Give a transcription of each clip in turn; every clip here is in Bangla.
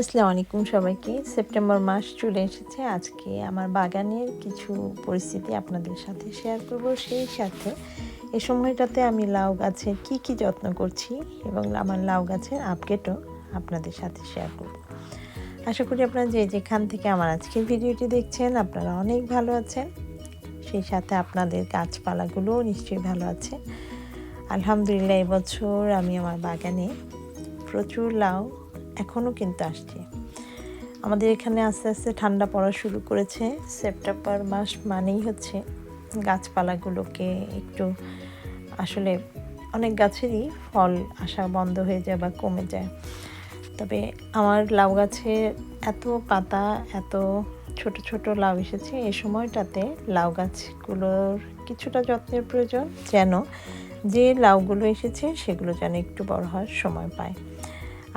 আসসালামু আলাইকুম সবাইকে। সেপ্টেম্বর মাস চলে এসেছে। আজকে আমার বাগানের কিছু পরিস্থিতি আপনাদের সাথে শেয়ার করব সেই সাথে। এই সময়টাতে আমি লাউ গাছের কি কি যত্ন করছি এবং আমার লাউ গাছের আপডেটও আপনাদের সাথে শেয়ার করব। আশা করি আপনারা যে যেখান থেকে আমার আজকের ভিডিওটি দেখছেন, আপনারা অনেক ভালো আছেন। সেই সাথে আপনাদের গাছপালাগুলোও নিশ্চয়ই ভালো আছে। আলহামদুলিল্লাহ, এবছর আমি আমার বাগানে প্রচুর লাউ এখনও কিন্তু আসছে। আমাদের এখানে আস্তে আস্তে ঠান্ডা পড়া শুরু করেছে। সেপ্টেম্বর মাস মানেই হচ্ছে গাছপালাগুলোকে একটু আসলে অনেক গাছেরই ফল আসা বন্ধ হয়ে যায় বা কমে যায়। তবে আমার লাউ গাছে এত পাতা, এত ছোট ছোট লাউ এসেছে এই সময়টাতে লাউ গাছগুলোর কিছুটা যত্নের প্রয়োজন যেন যে লাউগুলো এসেছে সেগুলো যেন একটু বড় হওয়ার সময় পায়।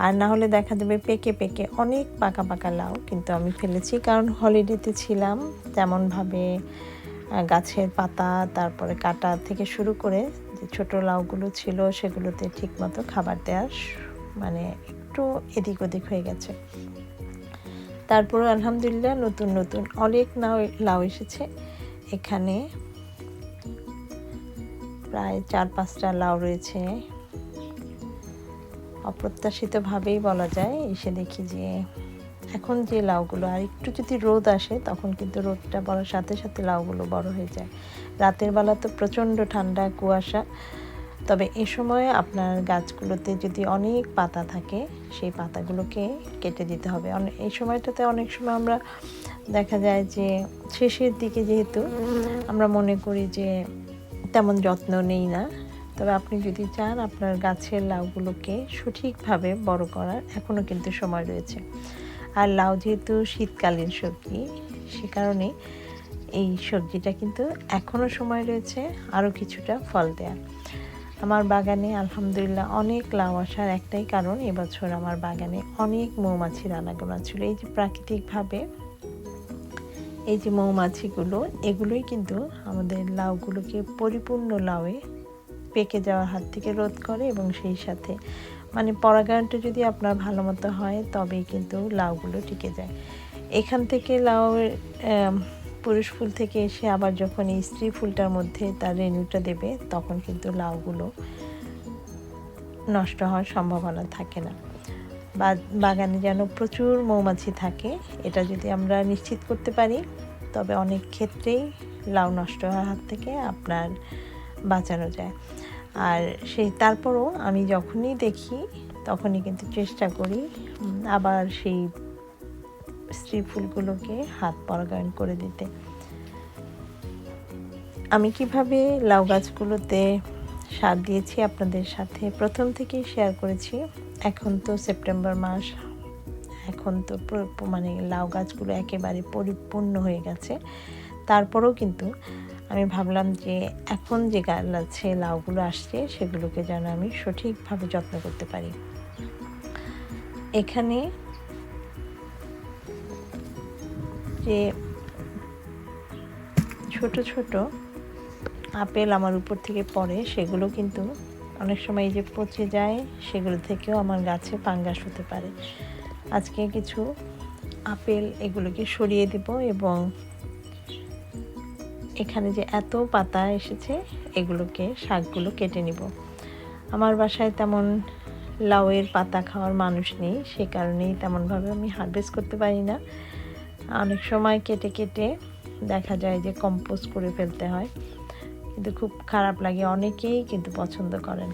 আর না হলে দেখা যাবে পেকে পেকে। অনেক পাকা পাকা লাউ কিন্তু আমি ফেলেছি, কারণ হলিডেতে ছিলাম তেমনভাবে গাছের পাতা, তারপরে কাটা থেকে শুরু করে যে ছোটো লাউগুলো ছিল সেগুলোতে ঠিকমতো খাবার দেওয়ার মানে একটু এদিক ওদিক হয়ে গেছে। তারপর আলহামদুলিল্লাহ নতুন নতুন অনেক লাউ লাউ এসেছে। এখানে প্রায় চার পাঁচটা লাউ রয়েছে। অপ্রত্যাশিতভাবেই বলা যায়, এসে দেখি যে এখন যে লাউগুলো, আর একটু যদি রোদ আসে, তখন কিন্তু রোদটা বড়ার সাথে সাথে লাউগুলো বড় হয়ে যায়। রাতের বেলা তো প্রচণ্ড ঠান্ডা, কুয়াশা। তবে এ সময় আপনার গাছগুলোতে যদি অনেক পাতা থাকে, সেই পাতাগুলোকে কেটে দিতে হবে। এই সময়টাতে অনেক সময় আমরা দেখা যায় যে শেষের দিকে যেহেতু আমরা মনে করি যে তেমন যত্ন নেই না তবে আপনি যদি চান আপনার গাছের লাউগুলোকে সঠিকভাবে বড় করার এখনও কিন্তু সময় রয়েছে। আর লাউ যেহেতু শীতকালীন সবজি, সে কারণে এই সবজিটা কিন্তু এখনও সময় রয়েছে আরও কিছুটা ফল দেয়া আমার বাগানে আলহামদুলিল্লাহ অনেক লাউ আসার একটাই কারণ, এবছর আমার বাগানে অনেক মৌমাছির আনাগোনা ছিল। এই যে প্রাকৃতিকভাবে এই যে মৌমাছিগুলো, এগুলোই কিন্তু আমাদের লাউগুলোকে পরিপূর্ণ লাউয়ে পেকে যাওয়ার হাত থেকে রোধ করে এবং সেই সাথে মানে পরাগায়নটা যদি আপনার ভালো মতো হয়, তবেই কিন্তু লাউগুলো টিকে যায়। এখান থেকে লাউ পুরুষ ফুল থেকে এসে আবার যখন এই স্ত্রী ফুলটার মধ্যে তার রেণুটা দেবে, তখন কিন্তু লাউগুলো নষ্ট হওয়ার সম্ভাবনা থাকে না। বাগানে যেন প্রচুর মৌমাছি থাকে, এটা যদি আমরা নিশ্চিত করতে পারি, তবে অনেক ক্ষেত্রেই লাউ নষ্ট হওয়ার হাত থেকে আপনার বাঁচানো যায়। আর সেই তারপরও আমি যখনই দেখি, তখনই কিন্তু চেষ্টা করি আবার সেই স্ত্রী ফুলগুলোকে হাত পরাগায়ন করে দিতে। আমি কীভাবে লাউ গাছগুলোতে সার দিয়েছি আপনাদের সাথে? প্রথম থেকেই শেয়ার করেছি, এখন তো সেপ্টেম্বর মাস, এখন তো মানে লাউ গাছগুলো একেবারে পরিপূর্ণ হয়ে গেছে। তারপরেও কিন্তু আমি ভাবলাম যে এখন যে গাছে লাউগুলো আসছে, সেগুলোকে যেন আমি সঠিকভাবে যত্ন করতে পারি। এখানে যে ছোট ছোট আপেল আমার উপর থেকে পড়ে, সেগুলো কিন্তু অনেক সময় এই যে পচে যায়, সেগুলো থেকেও আমার গাছে পাঙ্গাস হতে পারে। আজকে কিছু আপেল এগুলোকে সরিয়ে দেব এবং এখানে যে এত পাতা এসেছে, এগুলোকে শাকগুলো কেটে নিব। আমার বাসায় তেমন লাউয়ের পাতা খাওয়ার মানুষ নেই, সে কারণেই তেমনভাবে আমি হারভেস্ট করতে পারি না। অনেক সময় কেটে কেটে দেখা যায় যে কম্পোস্ট করে ফেলতে হয়, কিন্তু খুব খারাপ লাগে। অনেকেই কিন্তু পছন্দ করেন।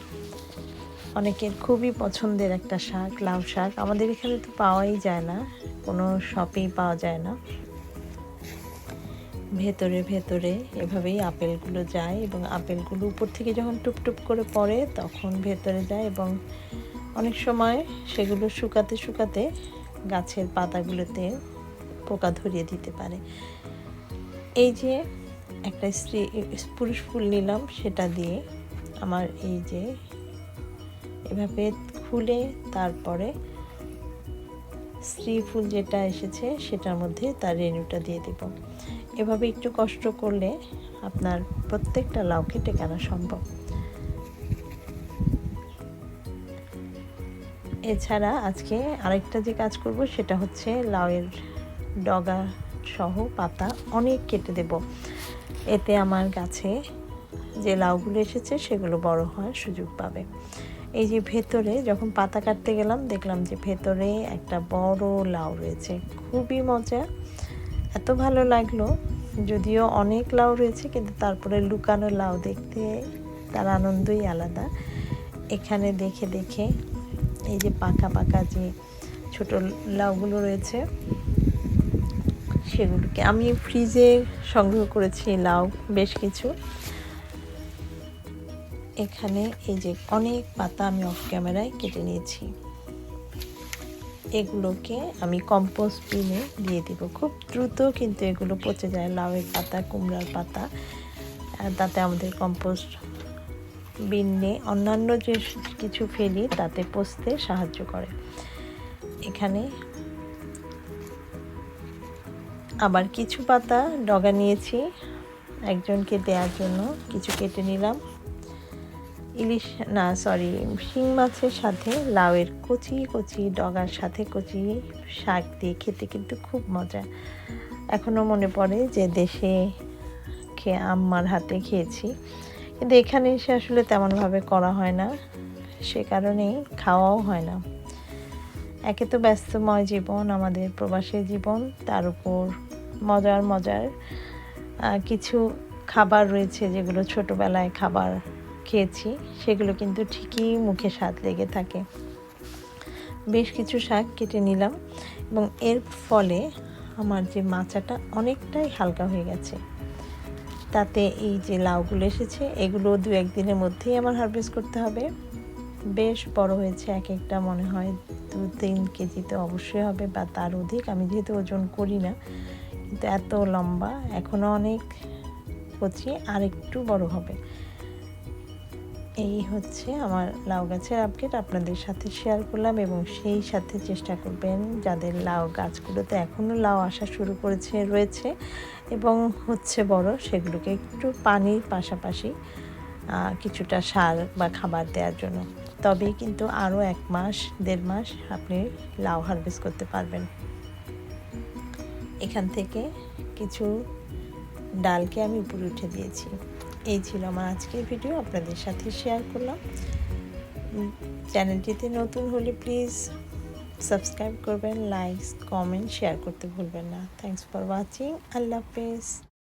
অনেকের খুবই পছন্দের একটা শাক, লাউ শাক। আমাদের এখানে তো পাওয়াই যায় না, কোনো শপেই পাওয়া যায় না। ভেতরে ভেতরে এভাবেই আপেলগুলো যায় এবং আপেলগুলো উপর থেকে যখন টুপটুপ করে পড়ে তখন ভেতরে যায় এবং অনেক সময় সেগুলো শুকাতে শুকাতে গাছের পাতাগুলোতে পোকা ধরিয়ে দিতে পারে। এই যে একটা স্ত্রী, পুরুষ ফুল নিলাম, সেটা দিয়ে আমার এই যে এভাবে খুলে তারপরে স্ত্রী ফুল যেটা এসেছে সেটার মধ্যে তার রেণুটা দিয়ে দেব। এভাবে একটু কষ্ট করলে আপনার প্রত্যেকটা লাউকে টেকানো সম্ভব? এছাড়া আজকে আরেকটা যে কাজ করব সেটা হচ্ছে লাউয়ের ডগা সহ পাতা অনেক কেটে দেব। এতে আমার গাছে যে লাউগুলো এসেছে সেগুলো বড় হওয়ার সুযোগ পাবে। এই যে ভেতরে যখন পাতা কাটতে গেলাম দেখলাম যে ভেতরে একটা বড় লাউ রয়েছে, খুবই মজা। এত ভালো লাগল, যদিও অনেক লাউ রয়েছে, কিন্তু তারপরে লুকানো লাউ দেখতে তার আনন্দই আলাদা। এখানে দেখে দেখে এই যে পাকা পাকা যে ছোট লাউগুলো রয়েছে, সেগুলোকে আমি ফ্রিজে সংগ্রহ করেছি লাউ বেশ কিছু। এখানে এই যে অনেক পাতা আমি অফ ক্যামেরায় কেটে নিয়েছি। এগুলোকে আমি কম্পোস্ট বিনে দিয়ে দিব। খুব দ্রুত কিন্তু এগুলো পচে যায়, লাউয়ের পাতা, কুমড়ার পাতা। তাতে আমাদের কম্পোস্ট বিনে অন্যান্য যে কিছু ফেলি, তাতে পচতে সাহায্য করে। এখানে আবার কিছু পাতা ডগা নিয়েছি। একজনকে দেওয়ার জন্য কিছু কেটে নিলাম। ইলিশ, না সরি শিং মাছের সাথে লাউয়ের কচি কচি ডগার সাথে কচি শাক দিয়ে খেতে কিন্তু খুব মজা। এখনও মনে পড়ে যে দেশে খেয়ে আম্মার হাতে খেয়েছি। কিন্তু এখানে এসে আসলে তেমনভাবে করা হয় না। সে কারণেই খাওয়াও হয় না। একে তো ব্যস্তময় জীবন, আমাদের প্রবাসী জীবন, তার উপর মজার মজার কিছু খাবার রয়েছে যেগুলো ছোটোবেলায় খাবার খেয়েছি, সেগুলো কিন্তু ঠিকই মুখে স্বাদ লেগে থাকে। বেশ কিছু শাক কেটে নিলাম এবং এর ফলে আমার যে মাচাটা অনেকটাই হালকা হয়ে গেছে। তাতে এই যে লাউগুলো এসেছে, এগুলো দু একদিনের মধ্যেই আমার হারভেস্ট করতে হবে। বেশ বড় হয়েছে এক একটা, মনে হয় দু তিন কেজি তো অবশ্যই হবে বা তার অধিক, আমি যেহেতু ওজন করি না। কিন্তু এত লম্বা এখনও অনেক কচি আর একটু বড় হবে। এই হচ্ছে আমার লাউ গাছের আপডেট। আপনাদের সাথে শেয়ার করলাম এবং সেই সাথে চেষ্টা করবেন যাদের লাউ গাছগুলোতে এখনও লাউ আসা শুরু করেছে, রয়েছে এবং হচ্ছে বড়, সেগুলোকে একটু পানির পাশাপাশি কিছুটা সার বা খাবার দেওয়ার জন্য। তবেই কিন্তু আরও এক মাস, দেড় মাস আপনি লাউ হারভেস্ট করতে পারবেন। এখান থেকে কিছু ডালকে আমি উপরে উঠে দিয়েছি। এই ছিল আমার আজকের ভিডিও, আপনাদের সাথে শেয়ার করলাম। চ্যানেলটিতে নতুন হলে প্লিজ সাবস্ক্রাইব করবেন লাইক কমেন্ট শেয়ার করতে ভুলবেন না। থ্যাংকস ফর ওয়াচিং আল্লাহ হাফেজ।